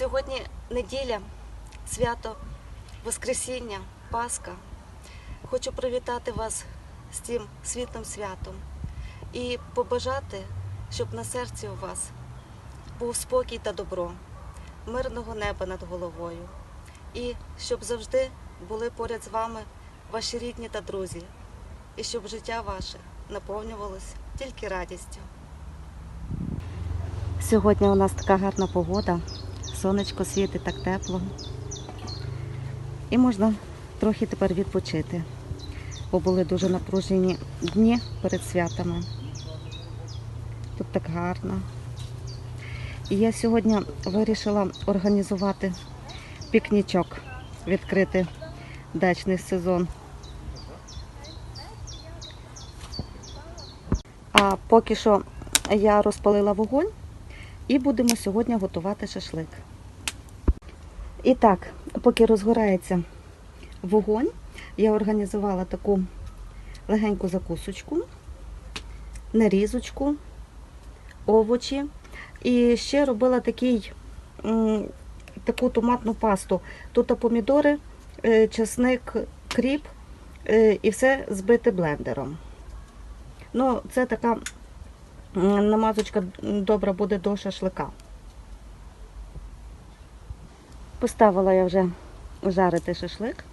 Сьогодні неділя, свято Воскресіння, Пасха. Хочу привітати вас з цим світлим святом і побажати, щоб на серці у вас був спокій та добро, мирного неба над головою, і щоб завжди були поряд з вами ваші рідні та друзі, і щоб життя ваше наповнювалося тільки радістю. Сьогодні у нас така гарна погода, сонечко світить так тепло. І можна трохи тепер відпочити, бо були дуже напружені дні перед святами. Тут так гарно. І я сьогодні вирішила організувати пікнічок, відкрити дачний сезон. А поки що я розпалила вогонь і будемо сьогодні готувати шашлик. І так, поки розгорається вогонь, я організувала таку легеньку закусочку, нарізочку, овочі. І ще робила такий, таку томатну пасту. Тут помідори, е, чесник, кріп е, і все збите блендером. Ну, це така намазочка добра буде до шашлика. Поставила я вже жарити шашлик.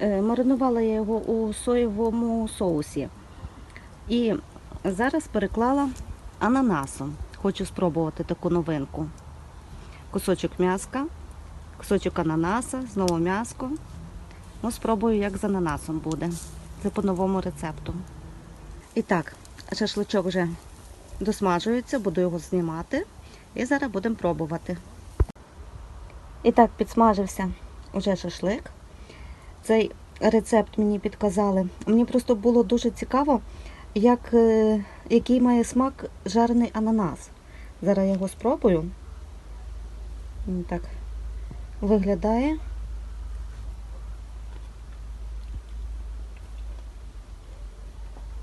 Е, Маринувала я його у соєвому соусі. І зараз переклала ананасом. Хочу спробувати таку новинку. Кусочок м'яска, кусочок ананаса, знову м'яско. Ну, спробую, як з ананасом буде. Це по новому рецепту. І так, шашличок вже досмажується, буду його знімати. І зараз будемо пробувати. І так, підсмажився уже шашлик. Цей рецепт мені підказали. Мені просто було дуже цікаво, як, е, який має смак жарений ананас. Зараз я його спробую. Так виглядає.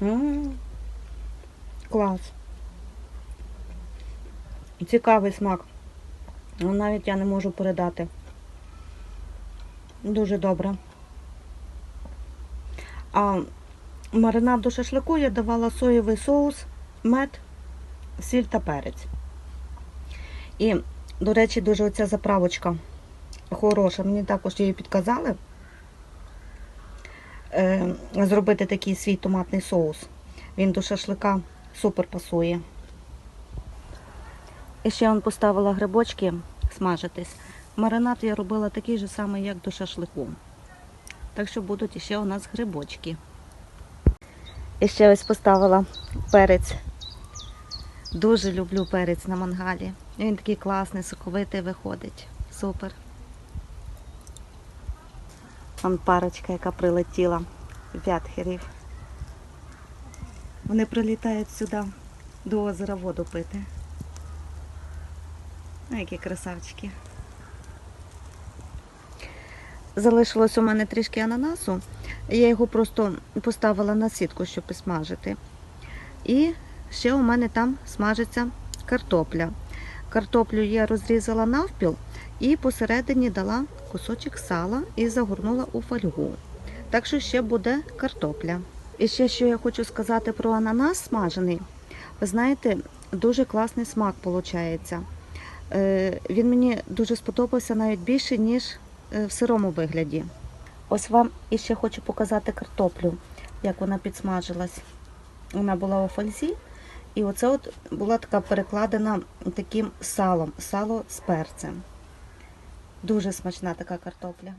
М, Клас. Цікавий смак. Ну, Навіть я не можу передати. Дуже добре. А маринад до шашлику я давала соєвий соус, мед, сіль та перець. І, до речі, дуже оця заправочка хороша. Мені також її підказали е, зробити такий свій томатний соус. Він до шашлика супер пасує. І ще он поставила грибочки смажитись. Маринад я робила такий же самий, як до шашлику. Так що будуть ще у нас грибочки. І ще ось поставила перець. Дуже люблю перець на мангалі. Він такий класний, соковитий виходить. Супер. Вон парочка, яка прилетіла з ятхерів. Вони прилітають сюди до озера воду пити. Які красавчики. Залишилось у мене трішки ананасу. Я його просто поставила на сітку, щоб смажити. І ще у мене там смажиться картопля. Картоплю я розрізала навпіл і посередині дала кусочок сала і загорнула у фольгу. Так що ще буде картопля. І ще що я хочу сказати про ананас смажений. Ви знаєте, дуже класний смак виходить. Е, Він мені дуже сподобався навіть більше, ніж е, в сирому вигляді. Ось вам іще хочу показати картоплю, як вона підсмажилась. Вона була у фользі, і оце от була така перекладена таким салом, сало з перцем. Дуже смачна така картопля.